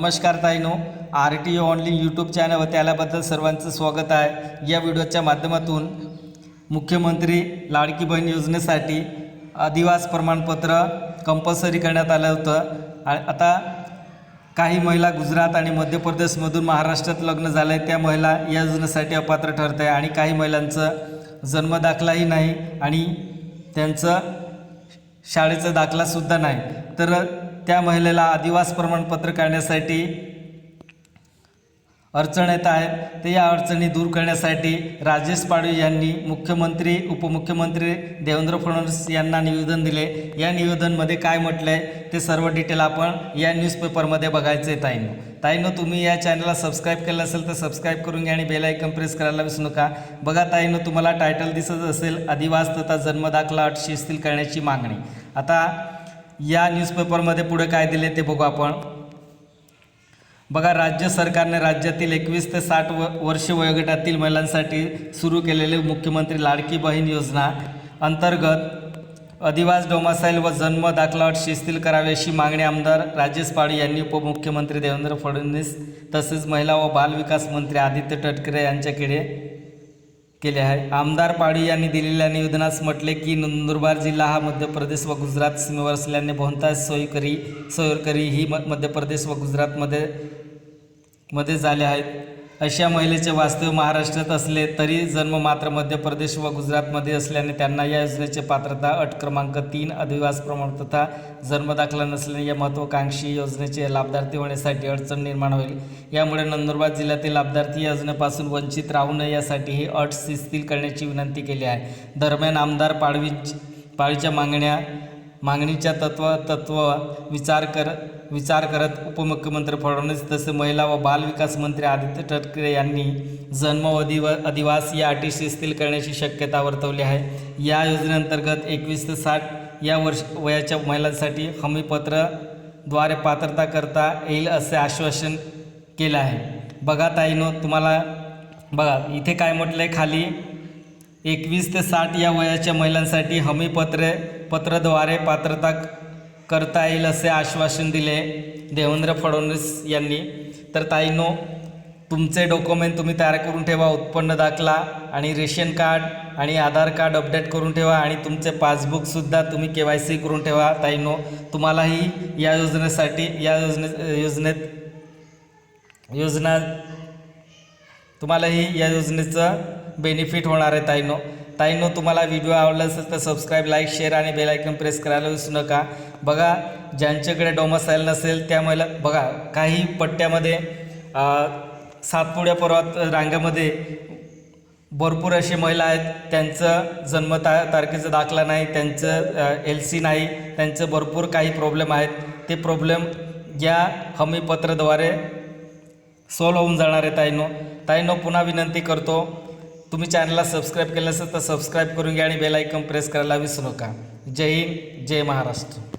नमस्कार ताईनो R T O only YouTube channel व आल्याबद्दल सर्वांचं स्वागत आहे. या व्हिडिओच्या माध्यमातून मुख्यमंत्री लाडकी बहीण योजनेसाठी अधिवास प्रमाणपत्र कंपल्सरी करण्यात आलं होतं. आता काही महिला गुजरात आणि मध्य प्रदेशमधून महाराष्ट्रात लग्न झालं आहे त्या महिला या योजनेसाठी अपात्र ठरत आहे आणि काही महिलांचं जन्मदाखलाही नाही आणि त्यांचं शाळेचा दाखलासुद्धा नाही. तर त्या महिलेला आदिवास प्रमाणपत्र काढण्यासाठी अडचण येत आहेत ते या अडचणी दूर करण्यासाठी राजेश पाडवी यांनी मुख्यमंत्री उपमुख्यमंत्री देवेंद्र फडणवीस यांना निवेदन दिले. या निवेदनमध्ये काय म्हटलं आहे ते सर्व डिटेल आपण या न्यूजपेपरमध्ये बघायचं आहे ताईनो. ताईनो तुम्ही या चॅनलला सबस्क्राईब केलं असेल तर सबस्क्राईब करून घ्या आणि बेल आयकन प्रेस करायला विसरू नका. बघा ताईनो तुम्हाला टायटल दिसत असेल आदिवास तथा जन्मदाखला अट शिस्तील करण्याची मागणी. आता या न्यूजपेपरमध्ये पुढे काय दिले ते बघू आपण. बघा राज्य सरकारने राज्यातील एकवीस ते साठ व वर्ष वयोगटातील महिलांसाठी सुरू केलेले मुख्यमंत्री लाडकी बहीण योजना अंतर्गत अधिवास डोमासाईल व जन्म दाखला अट शिस्तील करावी अशी मागणी आमदार राजेश पाडी यांनी उपमुख्यमंत्री देवेंद्र फडणवीस तसेच महिला व बालविकास मंत्री आदित्य तटकरे यांच्याकडे केले आहे. आमदार पाडी यांनी दिलेल्या निवेदनास म्हटले की नंदुरबार जिल्हा हा मध्य प्रदेश व गुजरात सीमेवर असल्याने बहुतांश सोयकरी सोयकरी ही म मध्य प्रदेश व गुजरातमध्ये मध्ये झाले आहेत. अशा महिलेचे वास्तव्य महाराष्ट्रात असले तरी जन्म मात्र मध्य प्रदेश व गुजरातमध्ये असल्याने त्यांना या योजनेचे पात्रता अट क्रमांक तीन अधिवास प्रमाण तथा जन्मदाखला नसल्याने या महत्त्वाकांक्षी योजनेचे लाभार्थी होण्यासाठी अडचण निर्माण होईल. यामुळे नंदुरबार जिल्ह्यातील लाभार्थी योजनेपासून वंचित राहू नये यासाठी ही अट शिस्तील करण्याची विनंती केली आहे. दरम्यान आमदार पाडवी पाळीच्या मागण्या मागणीच्या तत्व तत्व विचार कर विचार करत उपमुख्यमंत्री फडणवीस तसे महिला व बालविकास मंत्री आदित्य ठाकरे यांनी जन्म व अधिव अधिवास या अटी शिस्तील करण्याची शक्यता वर्तवली आहे. या योजनेअंतर्गत एकवीस ते साठ या वर्ष वयाच्या महिलांसाठी हमीपत्रद्वारे पात्रता करता येईल असे आश्वासन केलं आहे. बघा ताईनो तुम्हाला बघा इथे काय म्हटलं आहे खाली? एकवीस ते साठ या वयाच्या महिलांसाठी हमीपत्रे पत्रद्वारे पात्रता करता येईल असे आश्वासन दिले देवेंद्र फडणवीस यांनी. तर ताईनो तुमचे डॉक्युमेंट तुम्ही तयार करून ठेवा उत्पन्न दाखला आणि रेशन कार्ड आणि आधार कार्ड अपडेट करून ठेवा आणि तुमचे पासबुकसुद्धा तुम्ही के वाय सी करून ठेवा. ताईनो तुम्हालाही या योजनेसाठी या योजने योजनेत योजना तुम्हालाही या योजनेचं बेनिफिट होणार आहे ताईनो. ताईनो तुम्हाला व्हिडिओ आवडला असेल तर सबस्क्राईब लाईक शेअर आणि बेल आयकन प्रेस करायला विसरू नका. बघा ज्यांच्याकडे डोमसाईल नसेल त्या महिला बघा काही पट्ट्यामध्ये सातपुड्या पर्वत रांगामध्ये भरपूर असे महिला आहेत. त्यांचं जन्म ता तारखेचा दाखला नाही त्यांचं एल सी नाही त्यांचं भरपूर काही प्रॉब्लेम आहेत. ते प्रॉब्लेम या हमीपत्राद्वारे सॉल्व होऊन जाणार आहे ताईनो. ताईनो पुन्हा विनंती करतो तुम्ही चॅनलला सबस्क्राईब केलं असेल तर सबस्क्राईब करून घ्या आणि बेलायकन प्रेस करायला विसरू नका. जय हिंद जय महाराष्ट्र.